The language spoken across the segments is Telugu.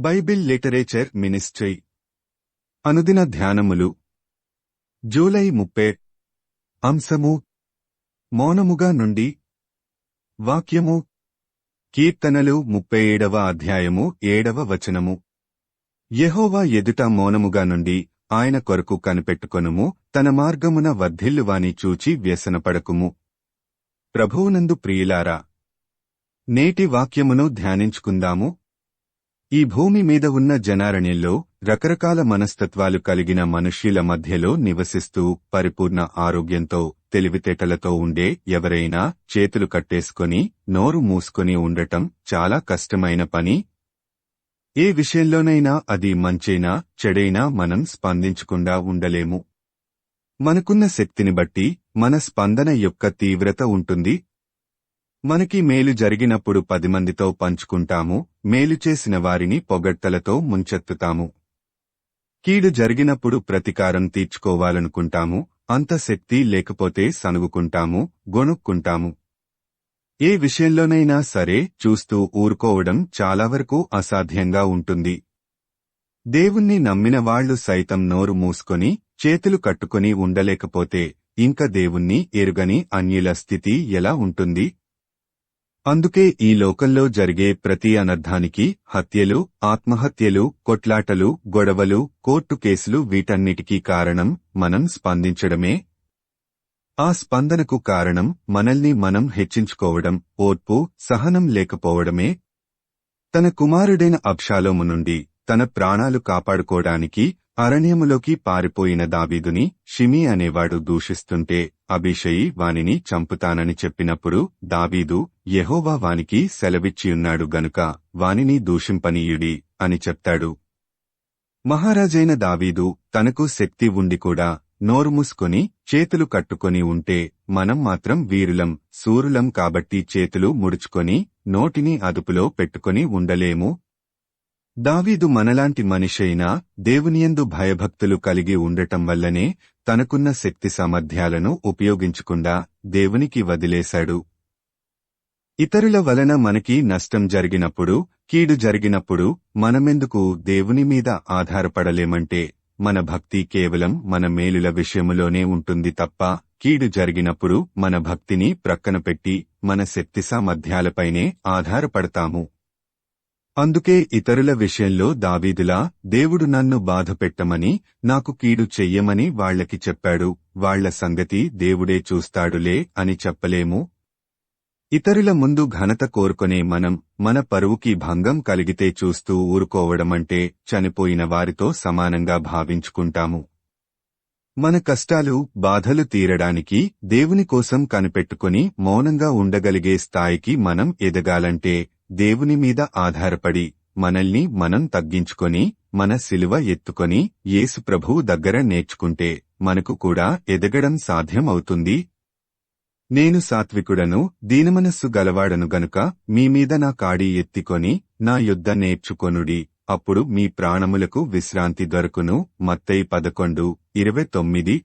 Bible literature ministry. అనుదిన ధ్యానములు. జూలై ముప్పై. అంశము. మౌనముగా నుండి. వాక్యము. కీర్తనలు ముప్పై ఏడవ అధ్యాయము ఏడవ వచనము. యహోవా ఎదుట మౌనముగా నుండి ఆయన కొరకు కనిపెట్టుకొనుము తన మార్గమున వర్ధిల్లువాని చూచి వ్యసనపడకుము. ప్రభువునందు ప్రియులారా నేటి వాక్యమును ధ్యానించుకుందాము ఈ భూమి మీద ఉన్న జనారణ్యంలో రకరకాల మనస్తత్వాలు కలిగిన మనుష్యుల మధ్యలో నివసిస్తూ పరిపూర్ణ ఆరోగ్యంతో తెలివితేటలతో ఉండే ఎవరైనా చేతులు కట్టేసుకొని నోరు మూసుకొని ఉండటం చాలా కష్టమైన పని. ఏ విషయంలోనైనా అది మంచైనా చెడైనా మనం స్పందించకుండా ఉండలేము. మనకున్న శక్తిని బట్టి మన స్పందన యొక్క తీవ్రత ఉంటుంది మనకి మేలు జరిగినప్పుడు పది మందితో పంచుకుంటాము మేలు చేసిన వారిని పొగడ్తలతో ముంచెత్తుతాము. కీడు జరిగినప్పుడు ప్రతీకారం తీర్చుకోవాలనుకుంటాము అంత శక్తి లేకపోతే సనుగుకుంటాము గొణుక్కుంటాము. ఏ విషయంలోనైనా సరే చూస్తూ ఊరుకోవడం చాలావరకు అసాధ్యంగా ఉంటుంది. దేవుణ్ణి నమ్మిన వాళ్ళు సైతం నోరు మూసుకొని చేతులు కట్టుకొని ఉండలేకపోతే ఇంక దేవుణ్ణి ఎరుగని అన్యుల స్థితి ఎలా ఉంటుంది? అందుకే ఈ లోకంలో జరిగే ప్రతి అనర్థానికి హత్యలు ఆత్మహత్యలు కొట్లాటలు గొడవలు కోర్టు కేసులు వీటన్నిటికీ కారణం మనం స్పందించడమే. ఆ స్పందనకు కారణం మనల్ని మనం హెచ్చించుకోవడం ఓర్పు సహనం లేకపోవడమే. తన కుమారుడైన అబ్షాలోము నుండి తన ప్రాణాలు కాపాడుకోవడానికి అరణ్యములోకి పారిపోయిన దావీదుని షిమి అనేవాడు దూషిస్తుంటే అభిషయి వానిని చంపుతానని చెప్పినప్పుడు దావీదు యహోవా వానికి సెలవిచ్చియున్నాడు గనుక వానిని దూషింపనీయుడి అని చెప్తాడు. మహారాజైన దావీదు తనకు శక్తి ఉండి కూడా నోరుమూసుకొని చేతులు కట్టుకొని ఉంటే మనం మాత్రం వీరులం సూరులం కాబట్టి చేతులు ముడుచుకొని నోటిని అదుపులో పెట్టుకొని ఉండలేము దావీదు మనలాంటి మనిషైనా దేవునియందు భయభక్తులు కలిగి ఉండటం వల్లనే తనకున్న శక్తి సామర్థ్యాలను ఉపయోగించకుండా దేవునికి వదిలేశాడు. ఇతరుల వలన మనకి నష్టం జరిగినప్పుడు కీడు జరిగినప్పుడు మనమెందుకు దేవుని మీద ఆధారపడలేమంటే మన భక్తి కేవలం మన మేలుల విషయములోనే ఉంటుంది తప్ప కీడు జరిగినప్పుడు మన భక్తిని ప్రక్కనపెట్టి మన శక్తి సామర్థ్యాలపైనే ఆధారపడతాము. అందుకే ఇతరుల విషయంలో దావీదులా దేవుడు నన్ను బాధపెట్టమని నాకు కీడు చెయ్యమని వాళ్ళకి చెప్పాడు. వాళ్ళ సంగతి దేవుడే చూస్తాడులే అని చెప్పలేము. ఇతరుల ముందు ఘనత కోరుకునే మనం మన పరువుకి భంగం కలిగితే చూస్తూ ఊరుకోవడమంటే చనిపోయిన వారితో సమానంగా భావించుకుంటాము. మన కష్టాలు బాధలు తీరడానికి దేవుని కోసం కనిపెట్టుకుని మౌనంగా ఉండగలిగే స్థాయికి మనం ఎదగాలంటే దేవుని మీద ఆధారపడి మనల్ని మనం తగ్గించుకొని మన సిలువ ఎత్తుకొని యేసు ప్రభువు దగ్గర నేర్చుకుంటే మనకు కూడా ఎదగడం సాధ్యం అవుతుంది నేను సాత్వికుడను దీనమనస్సు గలవాడను గనుక మీమీద నా కాడి ఎత్తికొని నా యుద్ధ నేర్చుకొనుడి అప్పుడు మీ ప్రాణములకు విశ్రాంతి దొరకును. మత్తయి పదకొండు ఇరవై తొమ్మిది.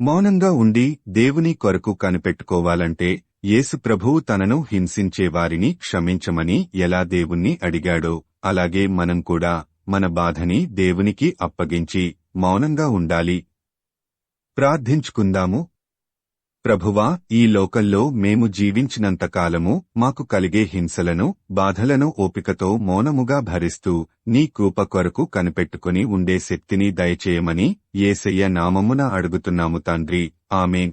మౌనంగా ఉండి దేవుని కొరకు కనిపెట్టుకోవాలంటే యేసు ప్రభువు తనను హింసించే వారిని క్షమించమని ఎలా దేవుణ్ణి అడిగాడో అలాగే మనం కూడా మన బాధని దేవునికి అప్పగించి మౌనంగా ఉండాలి. ప్రార్థించుకుందాము. ప్రభువా ఈ లోకంలో మేము జీవించినంతకాలము మాకు కలిగే హింసలను బాధలను ఓపికతో మౌనముగా భరిస్తూ నీ కృప కొరకు కనిపెట్టుకుని ఉండే శక్తిని దయచేయమని ఏసయ్య నామమున అడుగుతున్నాము తండ్రి. ఆమెన్.